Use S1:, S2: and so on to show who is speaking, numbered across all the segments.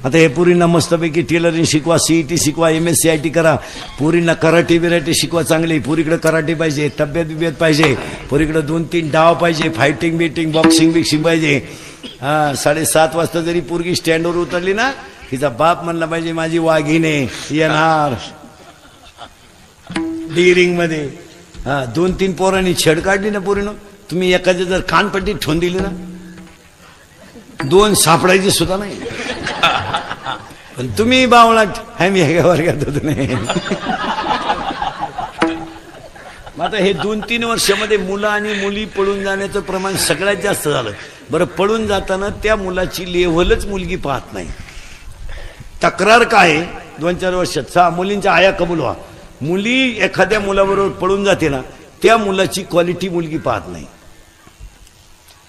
S1: आता हे पुरींना मस्तपैकी टेलरिंग शिकवा सीईटी शिकवा M S C I T करा. पुरींना कराटे बिराटे शिकवा चांगली. पुरीकडे कराटे पाहिजे तब्येत बिब्येत पाहिजे. पुरीकडे दोन तीन डाव पाहिजे फायटिंग बिटिंग बॉक्सिंग बिक्सिंग पाहिजे. हा साडेसात वाजता जरी पोरगी स्टँडवर उतरली ना तिचा बाप म्हणला पाहिजे माझी वाघिने येणार. डिरिंगमध्ये. हा दोन तीन पोरांनी छेड काढली ना पोरीनं. तुम्ही एखाद्या जर कानपट्टी ठेवून दिली ना दोन सापडायची सुद्धा नाही. पण तुम्ही बावळा मी एका वर्गात होतो नाही. मग आता हे दोन तीन वर्षामध्ये मुलं आणि मुली पळून जाण्याचं प्रमाण सगळ्यात जास्त झालं. बरं पळून जाताना त्या मुलाची लेव्हलच मुलगी पाहत नाही. तक्रार काय आहे? दोन चार वर्षात. सहा मुलींच्या आया कबूल व्हा. मुली एखाद्या मुलाबरोबर पळून जाते ना त्या मुलाची क्वालिटी मुलगी पाहत नाही.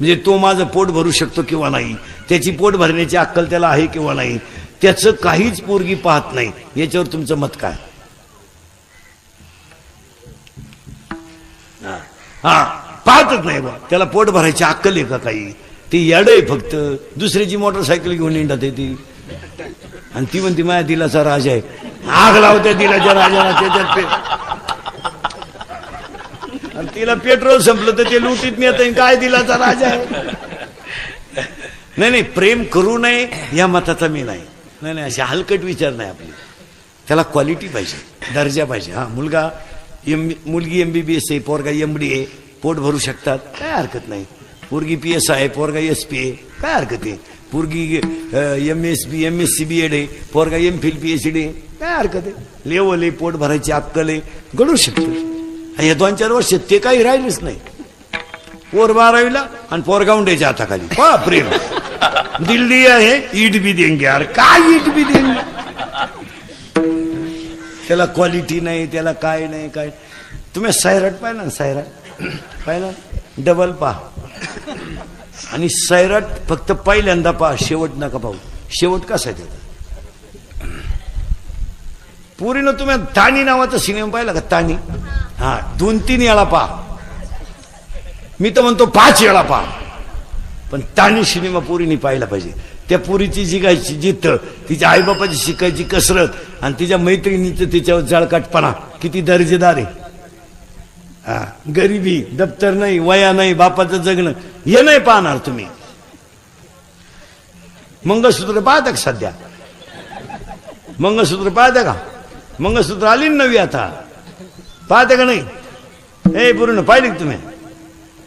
S1: म्हणजे तो माझं पोट भरू शकतो किंवा नाही? त्याची पोट भरण्याची अक्कल त्याला आहे किंवा नाही? त्याचं काहीच पोरगी पाहत नाही. याच्यावर तुमचं मत काय? हा. हा. पाहतच नाही बा त्याला पोट भरायची अक्कल आहे का काही? ती याड आहे फक्त. दुसऱ्याची मोटरसायकल घेऊन येतात ती. आणि ती म्हणते माझ्या दिलाचा राजा आहे. आग लावत्या दिलाच्या राजाला त्याच्यात तिला पेट्रोल संपलं तर ते लुटीत नेत काय दिलाचा राजा आहे? नाही नाही प्रेम करू नये या मताचा मी नाही. नाही नाही असे हलकट विचार नाही आपली. त्याला क्वालिटी पाहिजे दर्जा पाहिजे. हा मुलगा एम मुलगी एम बी बी एस आहे पोरगा एम डी आहे पोट भरू शकतात काय हरकत नाही. पोरगी पी एस आहे पोरगा एस पी ए काय हरकत आहे? पोरगी M S B M S C B Ed आहे पोरगा M Phil P H D आहे काय हरकत आहे? लेवल आहे पोट भरायची अक्कल आहे घडू शकतो. या दोन चार वर्ष ते काही राहिलेच नाही. पोर बारावीला आणि पोरगावंड्याच्या हाताखाली. पहा प्रेम दिल्ली आहे ईट बी देंगे. अरे काय ईट बी देंगे? त्याला क्वालिटी नाही त्याला काय नाही काय तुम्ही सैराट पाहिला ना सैराट पाहिला? डबल पहा. आणि सैराट फक्त पहिल्यांदा पहा शेवट नका पाहू. शेवट कसा आहे त्याचा? पुरीनं तुम्ही तानी नावाचा सिनेमा पाहिला का तानी? हा दोन तीन वेळा पहा. मी तर म्हणतो पाच वेळा पहा. पण ताणी सिनेमा पुरीने पाहिला पाहिजे. त्या पुरीची शिकायची जिद्द तिच्या आईबापाची शिकायची कसरत आणि तिच्या मैत्रिणीचं तिच्यावर जळकाटपणा किती दर्जेदार आहे. हा गरिबी दप्तर नाही वया नाही बापाचं जगणं हे नाही पाहणार तुम्ही. मंगळसूत्र पाहता का सध्या? मंगळसूत्र पाहता का? मंगळसूत्र आली ना नवी आता. पाहते का नाही? हे पूर्ण पाहिले तुम्ही?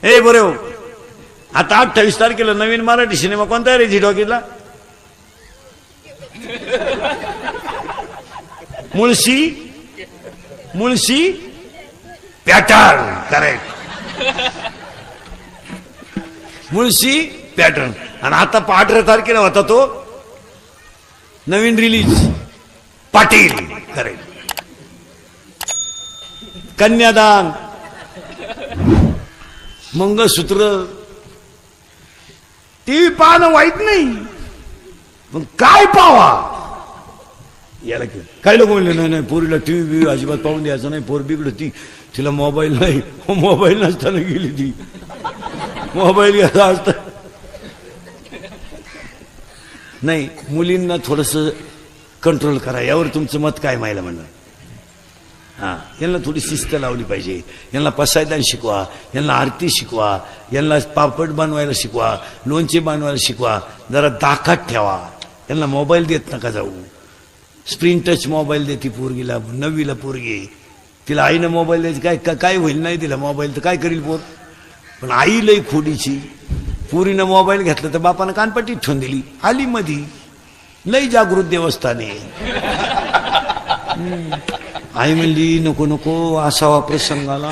S1: हे बरे हो. आता अठ्ठावीस तारखेला नवीन मराठी सिनेमा कोणता आहे रे Zee टॉकीजला Mulshi? Mulshi? Pattern correct Mulshi pattern. आणि आता अठरा तारखेला होता तो नवीन रिलीज पाटील करेक्ट कन्यादान. मंगळसूत्र. टीव्ही पाहणं वाईट नाही पण काय पावा? याला की काही लोक म्हणले नाही नाही पोरीला टीव्ही बिव्ही अजिबात पाहून द्यायचं नाही पोर बिघडती. तिला मोबाईल नाही. हो मोबाईल नसताना गेली ती. मोबाईल घ्यायला असता. नाही मुलींना थोडस कंट्रोल करा. यावर तुमचं मत काय मायला म्हणणार हां यांना थोडी शिस्त लावली पाहिजे यांना पसायदान शिकवा यांना आरती शिकवा यांना पापड बनवायला शिकवा लोणचे बनवायला शिकवा जरा दाखात ठेवा यांना मोबाईल देत नका जाऊ स्क्रीन टच मोबाईल देते पोरगीला नववीला पोरगी तिला आईनं मोबाईल द्यायची काय का- काय होईल नाही तिला मोबाईल तर काय करील पोर पण आई लई खोडीची पुरीनं मोबाईल घेतला तर बापानं कानपट्टी ठेवून दिली आली मधी लई जागृत देवस्थाने आई म्हणली नको नको असावा प्रसंगाला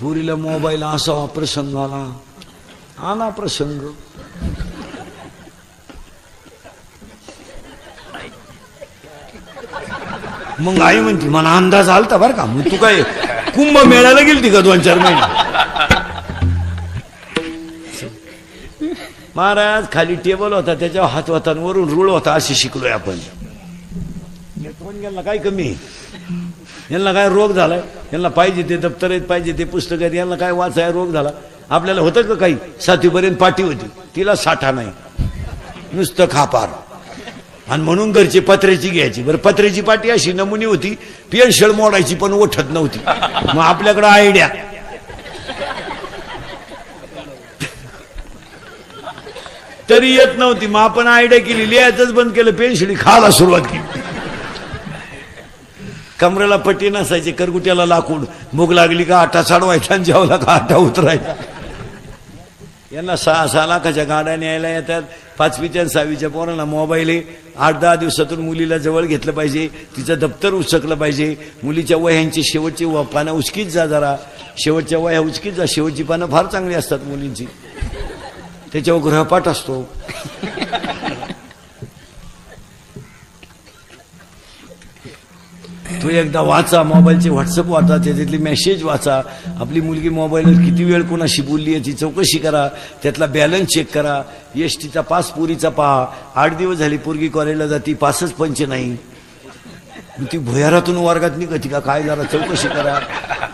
S1: पुरीला मोबाईल असावा प्रसंगाला आला प्रसंग. मग आई म्हणते मला अंदाज आलता बरं का. मग तू काय कुंभ मेळायला गेली ती का दोन चार महिने? महाराज खाली टेबल होता त्याच्यावर हात होता वरून रुळ होता असे शिकलोय आपण. यांना काय कमी? यांना काय रोग झालाय यांना पाहिजे ते दप्तर आहेत पाहिजे ते पुस्तक आहेत यांना काय वाचाय रोग झाला? आपल्याला होतं का काही? सातवीपर्यंत पाठी होती. तिला साठा नाही. नुसतं खापार. आणि म्हणून घरची पत्र्याची घ्यायची. बरं पत्र्याची पाठी अशी नमुनी होती पेन्शळ मोडायची पण ओठत नव्हती. मग आपल्याकडं आयडिया तरी येत नव्हती. मग आपण आयडिया केली लिहायचंच बंद केलं पेन्शिडी खायला सुरुवात केली. कमरेला पट्टी नसायची करगुट्याला लाकूड. भूक लागली का आटा चढवायचा आणि जेवला का आटा उतरायचा? यांना सहा सहा लाखाच्या गाड्या न्यायला येतात. पाचवीच्या सहावीच्या पोरांना मोबाईल आहे. आठ दहा दिवसातून मुलीला जवळ घेतलं पाहिजे. तिचं दप्तर उचकलं पाहिजे. मुलीच्या वह्यांची शेवटची व- पानं उचकीत जा जरा. शेवटच्या वह्या उचकीत जा. शेवटची पानं फार चांगली असतात मुलींची. त्याच्यावर ग्रहपाठ असतो. तो एकदा वाचा मोबाईलचे व्हॉट्सअप वाचा त्याच्यातली मेसेज वाचा. आपली मुलगी मोबाईलवर किती वेळ कोणाशी बोलली याची चौकशी करा. त्यातला बॅलन्स चेक करा. एस टीचा पास पुरीचा पहा. आठ दिवस झाली पोरगी कॉलेजला जाती पासच पंच नाही. ती भुयारातून वर्गात निघती का? काय जरा चौकशी करा.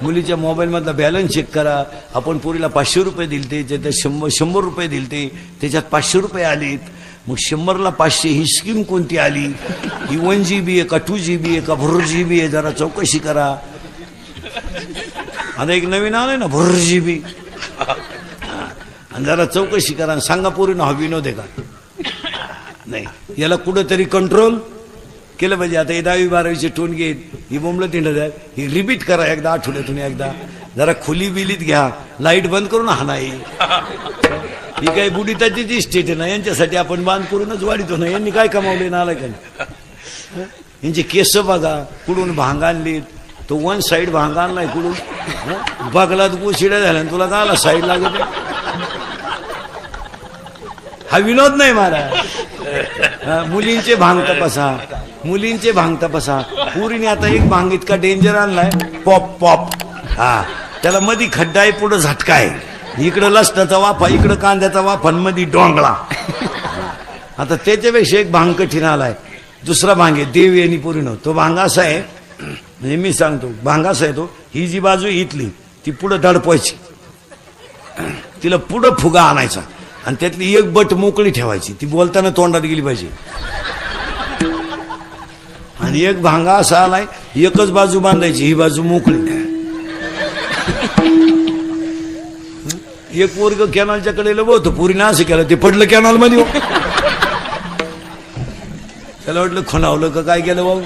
S1: मुलीच्या मोबाईलमधला बॅलन्स चेक करा. आपण पोरीला पाचशे रुपये दिले ते त्याच्यात शंभर शंभर रुपये दिलते. त्याच्यात पाचशे रुपये आलेत. मग शंभरला पाचशे ही स्कीम कोणती आली? ही वन जी बी आहे का टू जी बी आहे का भर जी बी आहे? जरा चौकशी करा. आता एक नवीन आलं ना भर जी बी आणि जरा चौकशी करा आणि सांगा पोरीनं हा विनोद आहे का? नाही. याला कुठंतरी कंट्रोल केलं पाहिजे आता हे दहावी बारावीचे टोन घेत ही बोंबलं तिंडत आहे ही रिपीट करा एकदा आठवड्यातून एकदा. जरा खुली बिलीत घ्या. लाइट बंद करून हा नाही. ही काही बुडीताचीच इस्टेट आहे ना यांच्यासाठी आपण बांध करूनच वाढितो ना. यांनी काय कमावले ना आलं का यांचे केस बघा कुडून भांग आणलीत? तो वन साईड भांग आणलाय कुडून बघला तू शिड्या झाल्या तुला तुला काला साईड लागत हा विनोद नाही महाराज. मुलींचे भांग तपासा मुलींचे भांग तपासा पुरीने आता एक भांग इतका डेंजर आणलाय. Pop pop. हा त्याला मधी खड्डा आहे पुढं झटका आहे इकडं लसणाचा वाफा इकडं कांद्याचा वाफा आणि मधी डोंगळा. आता त्याच्यापेक्षा एक भांग कठीण आलाय. दुसरा भांग आहे देवी आणि पुरीनं. तो भांग असा आहे म्हणजे मी सांगतो भांग असा आहे तो ही जी बाजू इथली ती पुढं धडपायची तिला पुढं फुगा आणायचा. आणि त्यातली एक बट मोकळी ठेवायची. ती बोलताना तोंडात गेली पाहिजे. आणि एक भांगा असा आलाय एकच बाजू बांधायची ही बाजू मोकळी. एक पोरग कॅनॉलच्या कडे होतं पुरीनं असं केलं ते पडलं कॅनॉलमध्ये हो. त्याला वाटलं खुणावलं का काय केलं भाऊ?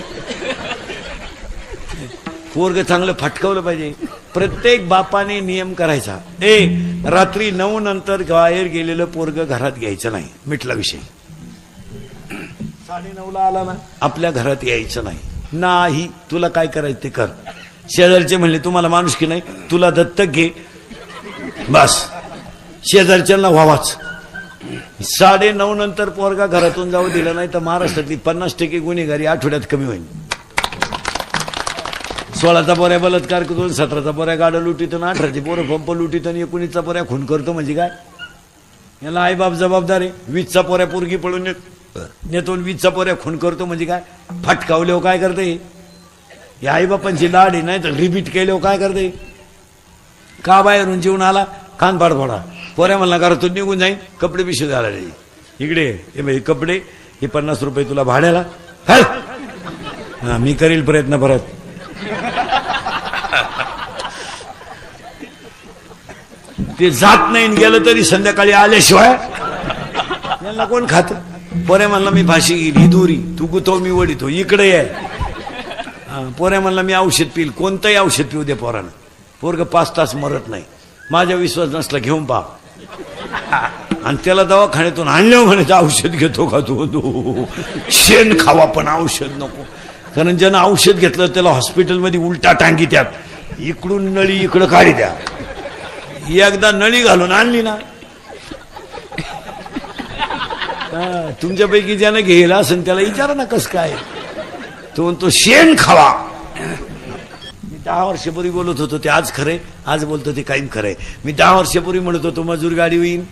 S1: पोरग चांगलं फटकवलं पाहिजे. प्रत्येक बापाने नियम करायचा. ए रात्री नऊ नंतर बाहेर गेलेलं पोरग घरात घ्यायचं नाही मिटला विषय. साडे नऊला आला ना आपल्या घरात यायचं नाही. नाही तुला काय करायचं ते कर. शेजारचे म्हणले तुम्हाला माणूस की नाही? तुला दत्तक घे. बस. शेजारच्यांना व्हावाच. साडे नऊ नंतर पोरगा घरातून जाऊ दिला नाही तर महाराष्ट्रातली पन्नास टक्के गुन्हेगारी आठवड्यात कमी होईल. सोळाचा पोऱ्या बलात्कार करतो सतराचा पोऱ्या गाड्या लुटीतो आणि अठराची पोरं पंप लुटीतो आणि एकोणीसचा पोऱ्या खून करतो म्हणजे काय? याला आईबाप जबाबदार आहे. वीजचा पोऱ्या पोरगी पळून नेत- नेतो आणि वीजचा पोऱ्या खून करतो म्हणजे काय? फटकावल्यावर काय करते? या आईबापांची लाड आहे नाही तर रिपीट केल्यावर काय करते? का बाहेरून जेवून आला? कान पाड फोडा. पोऱ्या म्हणला घरातून निघून जाईन कपडे पिशवी झाला इकडे हे कपडे हे पन्नास रुपये तुला भाड्याला. हा मी करील प्रयत्न परत. ते जात नाही आणि गेलं तरी संध्याकाळी आल्याशिवाय यांना कोण खात? पोरे म्हणला मी भाषी घेईल ही दुरी तू गुतो मी वडितो इकडे ये. पोरे पोऱ्या म्हणला मी औषध पिईल कोणतंही औषध पिऊ दे पोरानं. पोरग पाच तास मरत नाही. माझा विश्वास नसला घेऊन पहा. आणि त्याला दवाखान्यातून आणलं म्हणायचं औषध घेतो का तू? तू शेण खावा पण औषध नको. कारण ज्यानं औषध घेतलं त्याला हॉस्पिटलमध्ये उलटा टांगी त्यात इकडून नळी इकडं काढी द्या. ही एकदा नळी घालून आणली ना. तुमच्यापैकी ज्यानं घेला असेल त्याला विचारा ना कस काय. तो म्हणतो शेण खावा. मी दहा वर्षापूर्वी बोलत होतो ते आज खरे आज बोलतो ते कायम खरे मी दहा वर्षापूर्वी म्हणत होतो मजूर गाडी होईल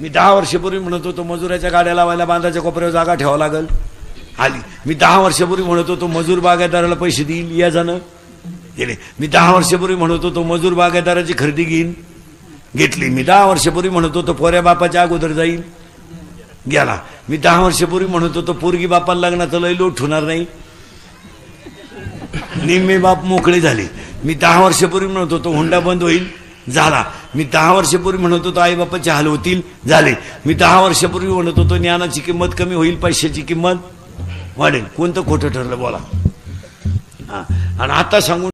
S1: मी दहा वर्षापूर्वी म्हणत होतो मजुराच्या गाड्या लावायला बांधाच्या कोपऱ्यावर जागा ठेवावं लागल. आली. मी दहा वर्षापूर्वी म्हणत होतो मजूर बागायतदाराला पैसे देईल. या जाणं. गेले. मी दहा वर्षापूर्वी म्हणत होतो मजूर बागायदाराची खरेदी घेईन. घेतली. मी दहा वर्षापूर्वी म्हणत होतो पोऱ्या बापाच्या अगोदर जाईल. गेला. मी दहा वर्षापूर्वी म्हणत होतो पोरगी बापाला लग्नाचं लय लोट होणार नाही. निम्मे बाप मोकळे झाले. मी दहा वर्षापूर्वी म्हणत होतो हुंडा बंद होईल. झाला. मी दहा वर्षापूर्वी म्हणत होतो आई बापाचे हाल होतील. झाले. मी दहा वर्षापूर्वी म्हणत होतो ज्ञानाची किंमत कमी होईल पैशाची किंमत वाढेल. कोणतं खोटं ठरलं बोला. हा. आणि आता सांगून